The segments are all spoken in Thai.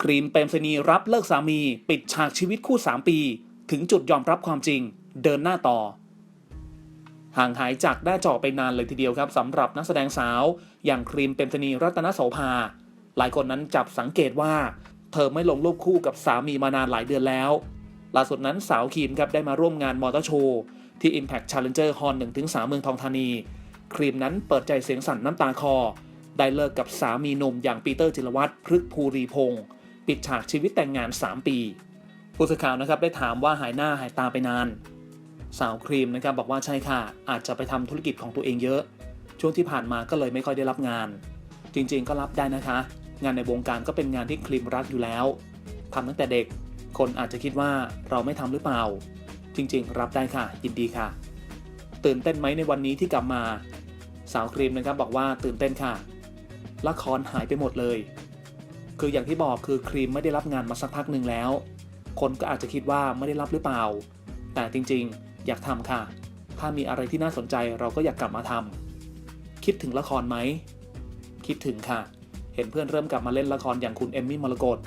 ครีมเปรมสนีรับเลิกสามี ปิดฉากชีวิตคู่ 3 ปี ถึงจุดยอมรับความจริง เดินหน้าต่อ ห่างหายจากหน้าจอไปนานเลยทีเดียวครับสำหรับนักแสดงสาว อย่างครีมเปรมสนีรัตนโสภา หลายคนนั้นจับสังเกตว่า เธอไม่ลงรูปคู่กับสามีมานานหลายเดือนแล้วล่าสุดนั้นสาวครีมครับได้มาร่วมงานมอเตอร์โชว์ที่ Impact Challenger Hall 1-3 เมืองทองธานี ครีมนั้นเปิดใจเสียงสั่นน้ำตาคอ ได้เลิกกับสามีหนุ่มอย่างปีเตอร์จิรวัตรพฤกภูรีพงศ์ ปิดฉากชีวิตแต่งงาน 3 ปีผู้สื่อข่าวนะครับได้ถามว่าหายหน้าหายตาไปนาน สาวครีมนะครับบอกว่าใช่ค่ะ อาจจะไปทำธุรกิจของตัวเองเยอะ ช่วงที่ผ่านมาก็เลยไม่ค่อยได้รับงาน จริงๆก็รับได้นะคะ งานในวงการก็เป็นงานที่ครีมรักอยู่แล้วทำตั้งแต่เด็ก คนอาจจะคิดว่าเราไม่ทำหรือเปล่า จริงๆ รับได้ค่ะ ยินดีค่ะ ตื่นเต้นไหมในวันนี้ที่กลับมา สาวครีมนะครับบอกว่าตื่นเต้นค่ะละครหายไปหมดเลย คืออย่างที่บอกคือครีมไม่ได้รับงานมาสักพักหนึ่งแล้ว คนก็อาจจะคิดว่าไม่ได้รับหรือเปล่า แต่จริงๆ อยากทำค่ะ ถ้ามีอะไรที่น่าสนใจเราก็อยากกลับมาทำคิดถึงละครไหม คิดถึงค่ะ เห็นเพื่อนเริ่มกลับมาเล่นละครอย่างคุณเอมมี่มรกต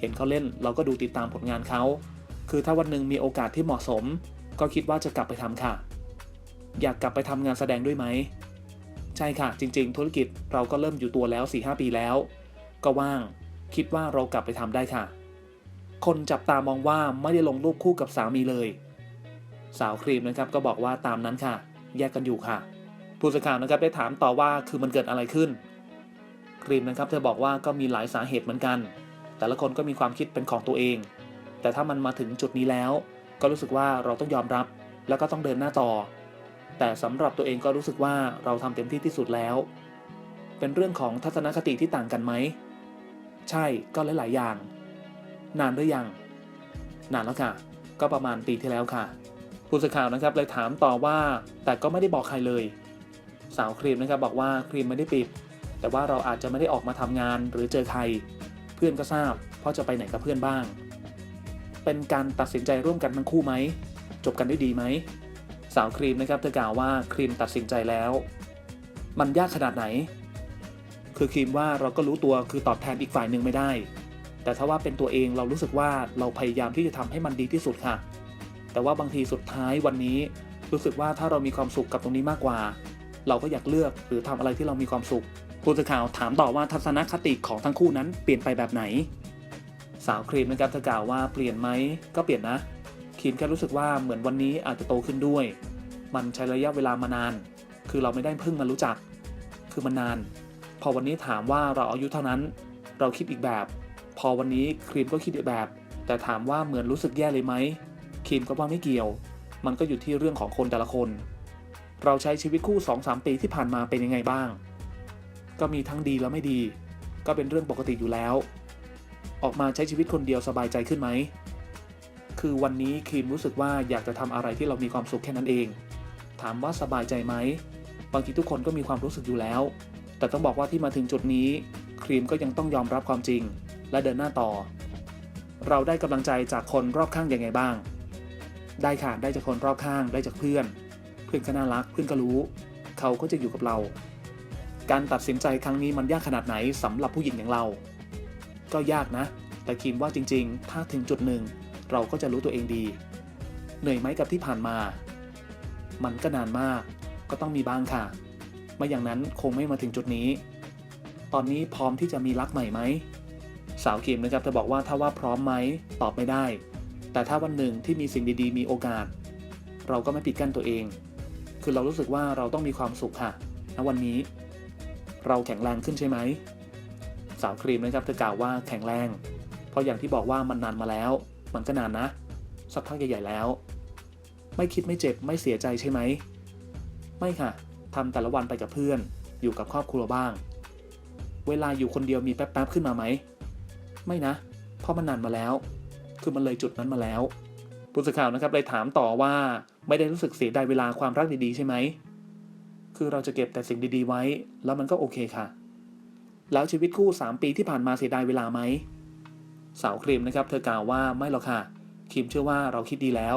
เห็นเขาเล่นเราก็ดูติดตามผลงานเขา คือถ้าวันหนึ่งมีโอกาสที่เหมาะสม ก็คิดว่าจะกลับไปทำค่ะ อยากกลับไปทำงานแสดงด้วยไหม ใช่ค่ะ จริง ๆ ธุรกิจเราก็เริ่มอยู่ตัวแล้ว4-5ปีแล้ว ก็ว่าง คิดว่าเรากลับไปทำได้ค่ะ คนจับตามองว่าไม่ได้ลงรูปคู่กับสามีเลย สาวครีมนะครับก็บอกว่าตามนั้นค่ะ แยกกันอยู่ค่ะ ผู้สื่อข่าวนะครับได้ถามต่อว่าคือมันเกิดอะไรขึ้น ครีมนะครับเธอบอกว่าก็มีหลายสาเหตุเหมือนกัน แต่ละคนก็มีความคิดเป็นของตัวเอง แต่ถ้ามันมาถึงจุดนี้แล้ว ก็รู้สึกว่าเราต้องยอมรับ แล้วก็ต้องเดินหน้าต่อ แต่สำหรับตัวเองก็รู้สึกว่าเราทำเต็มที่ที่สุดแล้ว เป็นเรื่องของทัศนคติที่ต่างกันไหม ใช่ก็หลายๆอย่าง นานหรือยัง นานแล้วค่ะ ก็ประมาณปีที่แล้วค่ะ ผู้สื่อข่าวนะครับเลยถามต่อว่า แต่ก็ไม่ได้บอกใครเลย สาวครีมนะครับบอกว่าครีมไม่ได้ปิด แต่ว่าเราอาจจะไม่ได้ออกมาทำงานหรือเจอใคร เพื่อนก็ทราบ เพราะจะไปไหนกับเพื่อนบ้าง เป็นการตัดสินใจร่วมกันทั้งคู่ไหมจบกันได้ดีไหมสาวครีมนะครับเธอกล่าวว่าครีมตัดสินใจแล้ว มันยากขนาดไหน คือครีมว่าเราก็รู้ตัวคือตอบแทนอีกฝ่ายหนึ่งไม่ได้ แต่ถ้าว่าเป็นตัวเองเรารู้สึกว่าเราพยายามที่จะทำให้มันดีที่สุดค่ะ แต่ว่าบางทีสุดท้ายวันนี้ รู้สึกว่าถ้าเรามีความสุขกับตรงนี้มากกว่า เราก็อยากเลือกหรือทำอะไรที่เรามีความสุขผู้สื่อข่าวถามต่อว่าทัศนคติของทั้งคู่นั้นเปลี่ยนไปแบบไหน สาวครีมนะครับเธอกล่าวว่าเปลี่ยนไหมก็เปลี่ยนนะครีมแค่รู้สึกว่าเหมือนวันนี้อาจจะโตขึ้นด้วย มันใช้ระยะเวลามานาน คือเราไม่ได้เพิ่งมารู้จัก คือมันนาน พอวันนี้ถามว่าเราอายุเท่านั้น เราคิดอีกแบบ พอวันนี้ครีมก็คิดอีกแบบ แต่ถามว่าเหมือนรู้สึกแย่เลยไหมครีมก็ว่าไม่เกี่ยว มันก็อยู่ที่เรื่องของคนแต่ละคน เราใช้ชีวิตคู่ 2-3 ปีที่ผ่านมาเป็นยังไงบ้าง ก็มีทั้งดีและไม่ดี ก็เป็นเรื่องปกติอยู่แล้ว ออกมาใช้ชีวิตคนเดียวสบายใจขึ้นไหมคือวันนี้ครีมรู้สึกว่าอยากจะทำอะไรที่เรามีความสุขแค่นั้นเอง ถามว่าสบายใจไหม บางทีทุกคนก็มีความรู้สึกอยู่แล้ว แต่ต้องบอกว่าที่มาถึงจุดนี้ ครีมก็ยังต้องยอมรับความจริง และเดินหน้าต่อ เราได้กำลังใจจากคนรอบข้างยังไงบ้าง ได้ค่ะได้จากคนรอบข้างได้จากเพื่อน เพื่อนก็น่ารักเพื่อนก็รู้ เขาก็จะอยู่กับเรา การตัดสินใจครั้งนี้มันยากขนาดไหนสำหรับผู้หญิงอย่างเรา ก็ยากนะ แต่คิมว่าจริง ๆ ถ้าถึงจุดหนึ่ง เราก็จะรู้ตัวเองดี เหนื่อยไหมกับที่ผ่านมา มันก็นานมาก ก็ต้องมีบ้างค่ะ ไม่อย่างนั้นคงไม่มาถึงจุดนี้ ตอนนี้พร้อมที่จะมีรักใหม่ไหม สาวคิมนะครับเธอบอกว่าถ้าว่าพร้อมไหมตอบไม่ได้ แต่ถ้าวันหนึ่งที่มีสิ่งดีๆ มีโอกาส เราก็ไม่ปิดกั้นตัวเอง คือเรารู้สึกว่าเราต้องมีความสุขค่ะณวันนี้ เราแข็งแรงขึ้นใช่ไหม สาวครีมนะครับเธอกล่าวว่าแข็งแรง เพราะอย่างที่บอกว่ามันนานมาแล้ว มันก็นานนะ สักพักใหญ่ๆแล้ว ไม่คิดไม่เจ็บไม่เสียใจใช่ไหม ไม่ค่ะ ทำแต่ละวันไปกับเพื่อน อยู่กับครอบครัวบ้าง เวลาอยู่คนเดียวมีแป๊บๆขึ้นมาไหม ไม่นะ เพราะมันนานมาแล้ว คือมันเลยจุดนั้นมาแล้ว ผู้สื่อข่าวนะครับเลยถามต่อว่าไม่ได้รู้สึกเสียดายเวลาความรักดีๆใช่ไหม คือเราจะเก็บแต่สิ่งดีๆไว้ แล้วมันก็โอเคค่ะ แล้วชีวิตคู่ 3 ปีที่ผ่านมาเสียดายเวลาไหม สาวครีมนะครับ เธอกล่าวว่าไม่หรอกค่ะครีมเชื่อว่าเราคิดดีแล้ว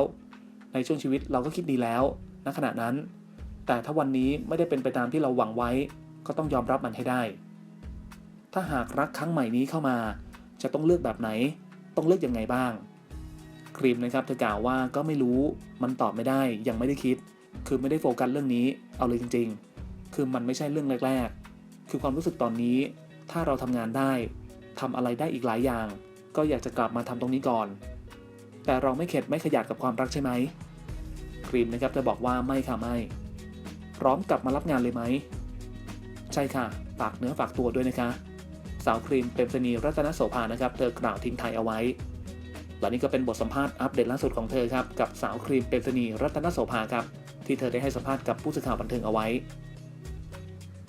ในช่วงชีวิตเราก็คิดดีแล้ว ณขณะนั้น แต่ถ้าวันนี้ไม่ได้เป็นไปตามที่เราหวังไว้ ก็ต้องยอมรับมันให้ได้ ถ้าหากรักครั้งใหม่นี้เข้ามา จะต้องเลือกแบบไหน ต้องเลือกยังไงบ้าง ครีมนะครับเธอกล่าวว่าก็ไม่รู้ มันตอบไม่ได้ ยังไม่ได้คิด คือไม่ได้โฟกัสเรื่องนี้ เอาเลยจริง ๆ คือมันไม่ใช่เรื่องแรก ๆ คือความรู้สึกตอนนี้ ถ้าเราทำงานได้ทำอะไรได้อีกหลายอย่าง ก็อยากจะกลับมาทำตรงนี้ก่อน แต่เราไม่เข็ดไม่ขยาดกับความรักใช่ไหมครีมนะครับเธอบอกว่าไม่ค่ะไม่ พร้อมกลับมารับงานเลยไหม ใช่ค่ะฝากเนื้อฝากตัวด้วยนะคะ สาวครีมเปรมสนีรัตนโสภานะครับ เธอกล่าวทิ้งท้ายเอาไว้และนี่ก็เป็นบทสัมภาษณ์อัปเดตล่าสุดของเธอครับกับสาวครีมเปรมสนีรัตนโสภาครับที่เธอได้ให้สัมภาษณ์กับผู้สื่อข่าวบันเทิงเอาไว้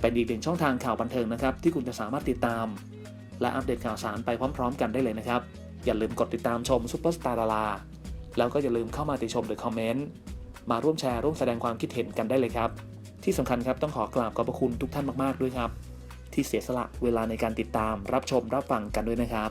เป็นอีกหนึ่งช่องทางข่าวบันเทิงนะครับ ที่คุณจะสามารถติดตาม และอัปเดตข่าวสารไปพร้อม ๆ กันได้เลยนะครับ อย่าลืมกดติดตามชมซุปเปอร์สตาร์ดาราแล้วก็อย่าลืมเข้ามาติชมหรือคอมเมนต์ มาร่วมแชร์ร่วมแสดงความคิดเห็นกันได้เลยครับ ที่สำคัญครับต้องขอกราบขอบพระคุณทุกท่านมากๆด้วยครับ ที่เสียสละเวลาในการติดตามรับชมรับฟังกันด้วยนะครับ